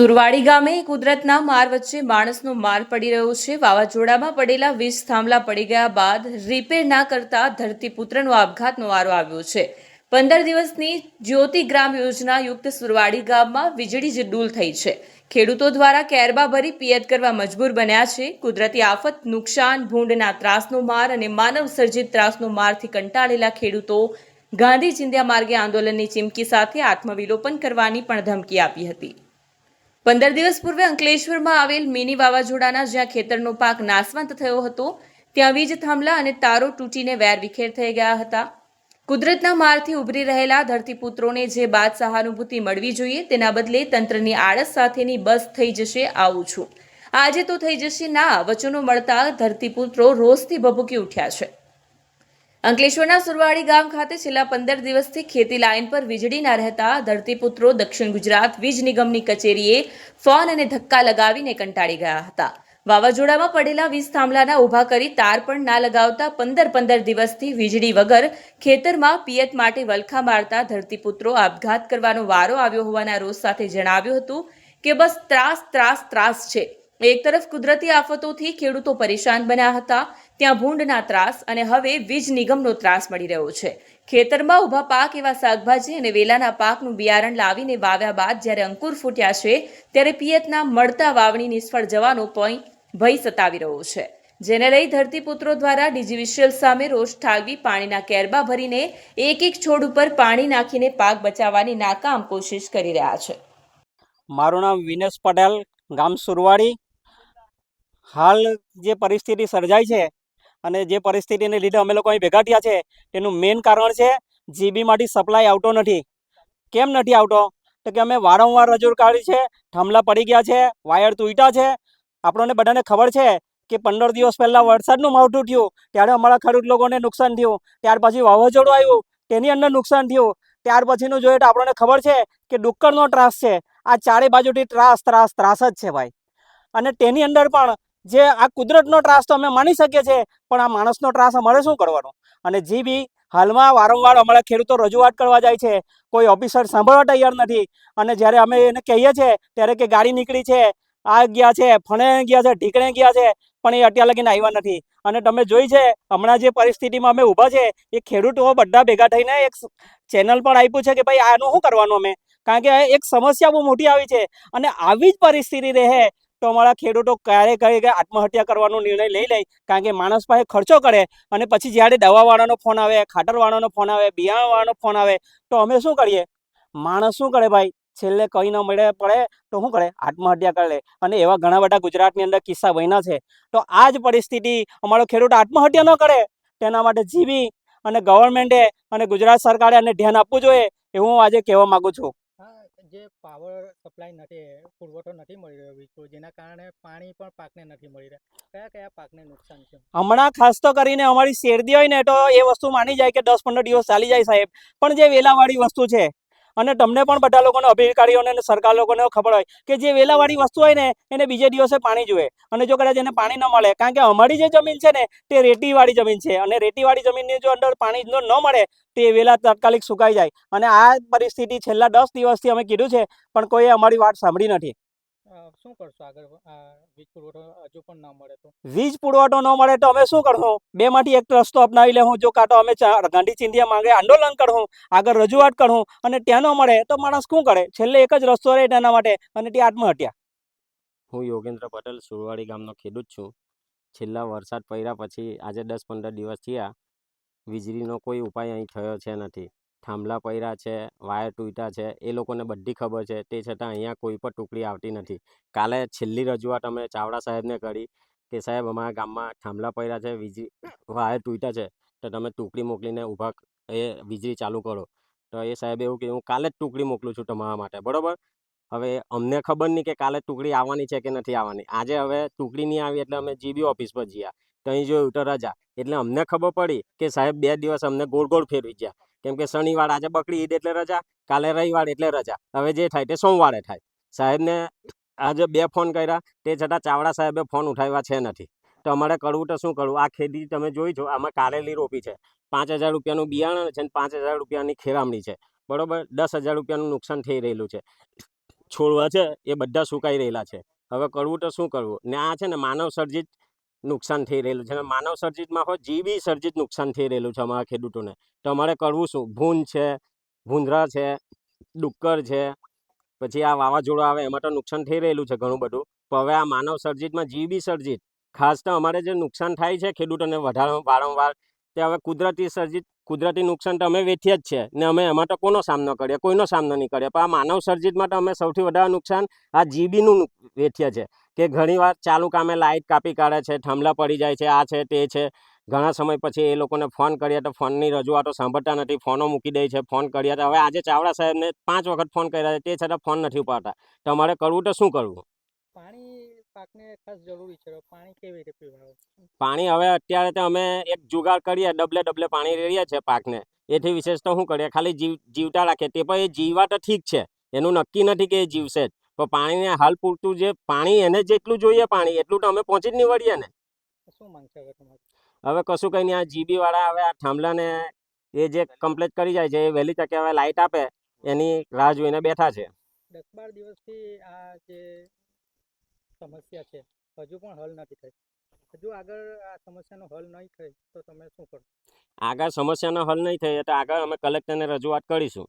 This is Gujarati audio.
સુરવાડી ગામે કુદરતના માર વચ્ચે માણસનો માર પડી રહ્યો છે. વાવાઝોડામાં પડેલા વીજ થાંભલા પડી ગયા બાદ રિપેર ના કરતા ધરતીપુત્રનો આપઘાતનો વારો આવ્યો છે. પંદર દિવસની જ્યોતિ ગ્રામ યોજના યુક્ત સુરવાડી ગામમાં વીજળી ડૂલ થઈ છે. ખેડૂતો દ્વારા કેરબા ભરી પિયત કરવા મજબૂર બન્યા છે. કુદરતી આફત, નુકસાન, ભૂંડના ત્રાસનો માર અને માનવ સર્જિત ત્રાસનો મારથી કંટાળેલા ખેડૂતો ગાંધી ચિંધ્યા માર્ગે આંદોલનની ચીમકી સાથે આત્મવિલોપન કરવાની પણ ધમકી આપી હતી. પંદર દિવસ પૂર્વે અંકલેશ્વરમાં આવેલ મિની વાવાઝોડાના જ્યાં ખેતરનો પાક નાશવંત થયો હતો, ત્યાં વીજ થાંભલા અને તારો તૂટીને વેરવિખેર થઈ ગયા હતા. કુદરતના મારથી ઉભરી રહેલા ધરતીપુત્રોને જે બાદ સહાનુભૂતિ મળવી જોઈએ, તેના બદલે તંત્રની આળસ સાથેની બસ થઈ જશે આવું છું. આજે તો થઈ જશે ના, વચનો મળતા ધરતીપુત્રો રોષથી ભભૂકી ઉઠ્યા છે. અંકલેશ્વરના સુરવાડી ગામ ખાતે છેલ્લા પંદર દિવસથી ખેતી લાઇન પર વીજળી ના રહેતા ધરતીપુત્રો દક્ષિણ ગુજરાત વીજ નિગમની કચેરીએ ફોન અને ધક્કા લગાવીને કંટાળી ગયા હતા. વાવાઝોડામાં પડેલા વીજ થાંભલાના ઊભા કરી તાર પણ ના લગાવતા પંદર પંદર દિવસથી વીજળી વગર ખેતરમાં પિયત માટે વલખા મારતા ધરતીપુત્રો આપઘાત કરવાનો વારો આવ્યો હોવાના રોષ સાથે જણાવ્યું હતું કે બસ ત્રાસ ત્રાસ ત્રાસ છે. એક તરફ કુદરતી આફતોથી ખેડૂતો પરેશાન બન્યા હતા, ત્યાં ભૂંડના ત્રાસ અને હવે વીજ નિગમનો ત્રાસ મળી રહ્યો છે. ખેતરમાં ઊભા પાક એવા શાકભાજી અને વેલાના પાકનું બિયારણ લાવીને વાવ્યા બાદ જ્યારે અંકુર ફૂટ્યા છે, ત્યારે પિયતના મળતા વાવણી નિષ્ફળ જવાનો પોઈન્ટ ભય સતાવી રહ્યો છે. જેને લઈ ધરતીપુત્રો દ્વારા ડીજીવીસીએલ સામે રોષ ઠાલવી પાણીના કેરબા ભરીને એક એક છોડ ઉપર પાણી નાખીને પાક બચાવવાની નાકામ કોશિશ કરી રહ્યા છે. મારું નામ વિનેશ પટેલ, ગામ સુરવાડી હાલ જે પરિસ્થિતિ સર્જાઈ છે અને જે પરિસ્થિતિને લીધે અમે લોકો અહીં ભેગા થયા છે, તેનું મેઇન કારણ છે જીબીમાંથી સપ્લાય આવતો નથી. કેમ નથી આવતો? તો કે અમે વારંવાર રજૂ કાઢી છે, થાંભલા પડી ગયા છે વાયર તૂટ્યા છે. આપણને બધાને ખબર છે કે પંદર દિવસ પહેલાં વરસાદનું માવઠું થયું, ત્યારે અમારા ખેડૂત લોકોને નુકસાન થયું, ત્યાર પછી વાવાઝોડું આવ્યું, તેની અંદર નુકસાન થયું. ત્યાર પછીનું જોઈએ તો આપણને ખબર છે કે ડુક્કરનો ત્રાસ છે. આ ચારે બાજુથી ત્રાસ ત્રાસ ત્રાસ જ છે ભાઈ. અને તેની અંદર પણ જે આ કુદરતનો ત્રાસ તો અમે માની શકીએ છીએ, પણ આ માણસનો ત્રાસ અમારે શું કરવાનો? અને જે બી, હાલમાં વારંવાર અમારા ખેડૂતો રજૂઆત કરવા જાય છે, કોઈ ઓફિસર સાંભળવા તૈયાર નથી, અને જ્યારે અમે એને કહીએ છીએ, ત્યારે કે ગાડી નીકળી છે, આ ગયા છે, ફણે ગયા છે, ઢીકણે ગયા છે, પણ એ અત્યાર લગીને આવ્યા નથી. અને તમે જોઈ છે, હમણાં જે પરિસ્થિતિમાં અમે ઊભા છે, એ ખેડૂતો બધા ભેગા થઈને એક ચેનલ પણ આપ્યું છે કે ભાઈ આનું શું કરવાનું અમે? કારણ કે એક સમસ્યા બહુ મોટી આવી છે, અને આવી જ પરિસ્થિતિ રહે તો અમારા ખેડૂતો ક્યારે કહે કે આત્મહત્યા કરવાનો નિર્ણય લઈ લે, કારણ કે માણસ પાસે ખર્ચો કરે અને પછી જ્યારે દવાવાળાનો ફોન આવે ખાટરવાળાનો ફોન આવે, બિયાણવાળાનો ફોન આવે, તો અમે શું કરીએ? માણસ શું કરે ભાઈ? છેલ્લે કંઈ ન મળે પડે તો શું કરે? આત્મહત્યા કરી. અને એવા ઘણા બધા ગુજરાતની અંદર કિસ્સા બન્યા છે. તો આ જ પરિસ્થિતિ અમારો ખેડૂત આત્મહત્યા ન કરે. તેના માટે જીવી અને ગવર્મેન્ટે અને ગુજરાત સરકારે આને ધ્યાન આપવું જોઈએ એવું હું આજે કહેવા માગું છું. જે પાવર સપ્લાય નથી, પુરવઠો નથી મળી રહ્યો વીજળો જેના કારણે પાણી પણ પાકને નથી મળી રહ્યા. કયા કયા પાકને નુકસાન છે? હમણાં ખાસ તો કરીને અમારી શેરદી હોય ને, તો એ વસ્તુ માની જાય કે દસ પંદર દિવસ ચાલી જાય સાહેબ. પણ જે વેલાવાળી વસ્તુ છે અને તમને પણ બધા લોકોને અધિકારીઓને અને સરકાર લોકોને ખબર હોય કે જે વેલાવાળી વસ્તુ હોય ને, એને બીજે દિવસે પાણી જોઈએ. અને જો કદાચ એને પાણી ન મળે, કારણ કે અમારી જે જમીન છે ને, તે રેતીવાળી જમીન છે. અને રેતીવાળી જમીનની જો અંદર પાણી ન મળે, તે વેલા તાત્કાલિક સુકાઈ જાય. અને આ પરિસ્થિતિ છેલ્લા દસ દિવસથી અમે કીધું છે, પણ કોઈએ અમારી વાત સાંભળી નથી. શું કરશો આગળ? વીજ પુરવઠો હજુ પણ ન મળે તો? વીજ પુરવઠો ન મળે તો અમે શું કરશું? બે માંથી એક રસ્તો અપનાવી લેવું જો કાં તો અમે ચા- ગાંધી ચિંધિયા માંગે આંદોલન કરશું આગળ રજૂઆત કરશું અને ત્યાં ન મળે તો માણસ શું કરે? છેલ્લે એક જ રસ્તો રહે તેના માટે અને તે આત્મહત્યા. હું યોગેન્દ્ર પટેલ સુરવાડી ગામનો ખેડૂત છું. છેલ્લા વરસાદ પડ્યા પછી આજે દસ પંદર દિવસ થયા. વીજળીનો કોઈ ઉપાય અહીં થયો છે નથી. થાંભલા પડ્યા છે, વાયર તૂટ્યા છે, એ લોકોને બધી ખબર છે. તે છતાં અહીંયા કોઈ પણ ટુકડી આવતી નથી. કાલે છેલ્લી રજૂઆત અમે ચાવડા સાહેબને કરી કે, સાહેબ, અમારા ગામમાં થાંભલા પડ્યા છે વીજળી વાયર તૂટ્યા છે, તો તમે ટુકડી મોકલીને ઊભા એ વીજળી ચાલુ કરો. તો એ સાહેબે એવું કીધું, હું કાલે જ ટુકડી મોકલું છું તમારા માટે. બરોબર? હવે અમને ખબર નહીં કે કાલે ટુકડી આવવાની છે કે નથી આવવાની. આજે હવે ટુકડી નહીં આવી એટલે અમે જીબી ઓફિસ પર ગયા તો અહીં જોયું તો રજા એટલે અમને ખબર પડી કે સાહેબ બે દિવસ અમને ગોળ ગોળ ફેરવી ગયા. કેમ કે શનિવાર આજે બકરી ઈદ એટલે રજા, કાલે રવિવાર એટલે રજા. હવે જે થાય તે સોમવારે થાય. સાહેબને આજે બે ફોન કર્યા, તે છતાં ચાવડા સાહેબે ફોન ઉઠાવ્યા છે નથી. તો અમારે કરવું તો શું કરવું? આ ખેતી તમે જોઈ છો, આમાં કારેલી રોપી છે. પાંચ હજાર રૂપિયાનું બિયારણ છે અને પાંચ હજાર રૂપિયાની ખેરામણી છે. બરોબર? દસ હજાર રૂપિયાનું નુકસાન થઈ રહેલું છે. છોડવા છે એ બધા સુકાઈ રહેલા છે. હવે કરવું તો શું કરવું? ને આ છે ને માનવ સર્જિત નુકસાન થઈ રહેલું છે. અને માનવ સર્જિતમાં હોય જીવી સર્જિત નુકસાન થઈ રહેલું છે અમારા ખેડૂતોને. તો અમારે કરવું શું? ભૂન છે, ભૂંદરા છે, ડુક્કર છે, પછી આ વાવાઝોડું આવે, એમાં તો નુકસાન થઈ રહેલું છે ઘણું બધું. પણ હવે આ માનવ સર્જિતમાં જીવી સર્જિત, ખાસ તો અમારે જે નુકસાન થાય છે ખેડૂતોને, વધારે વારંવાર તે હવે કુદરતી સર્જિત, કુદરતી નુકસાન તો અમે વેઠીએ જ છે ને અમે એમાં તો કોનો સામનો કરીએ, કોઈનો સામનો નહીં કરીએ. પણ આ માનવ સર્જિતમાં માટે અમે સૌથી વધારે નુકસાન આ જીબીનું વેઠીએ છે કે ઘણીવાર ચાલુ કામે લાઇટ કાપી કાઢે છે થાંભલા પડી જાય છે, આ છે, તે છે. ઘણા સમય પછી એ લોકોને ફોન કરીએ તો ફોનની રજૂઆતો સાંભળતા નથી, ફોનો મૂકી દે છે, ફોન કર્યા તો હવે આજે ચાવડા સાહેબને પાંચ વખત ફોન કર્યા છે, તે છતાં ફોન નથી ઉપાડતા. તમારે કરવું તો શું કરવું? પાણી પાકને ખાસ જરૂરી છે. પાણી કેવી રીતે પીવાનું પાણી હવે અત્યારે તો અમે એક જુગાડ કરીએ ડબલે ડબલે પાણી રેડીએ છે પાકને. એથી વિશેષ તો શું કરીએ? ખાલી જીવ જીવતા રાખીએ. તે પણ એ જીવવા તો ઠીક છે. એનું નક્કી નથી કે એ જીવશે જ. પણ પાણીને હાલ પૂરતું જે પાણી એને જેટલું જોઈએ પાણી એટલું તો અમે પહોંચી જ નહીં વળીએ ને. શું માંગ છે હવે હવે કશું કંઈ નહીં. આ જીબી વાળા હવે આ થાંભલાને એ જે કમ્પ્લીટ કરી જાય છે એ વહેલી તકે હવે લાઇટ આપે. એની રાહ જોઈને બેઠા છે. દસ બાર દિવસથી આ જે સમસ્યા છે. હજુ પણ હલ નથી થઈ. હજુ આગળ આ સમસ્યાનો હલ નહીં થાય તો તમે શું કરો? આગળ સમસ્યાનો હલ નહીં થાય તો આગળ અમે કલેક્ટરને રજૂઆત કરીશું.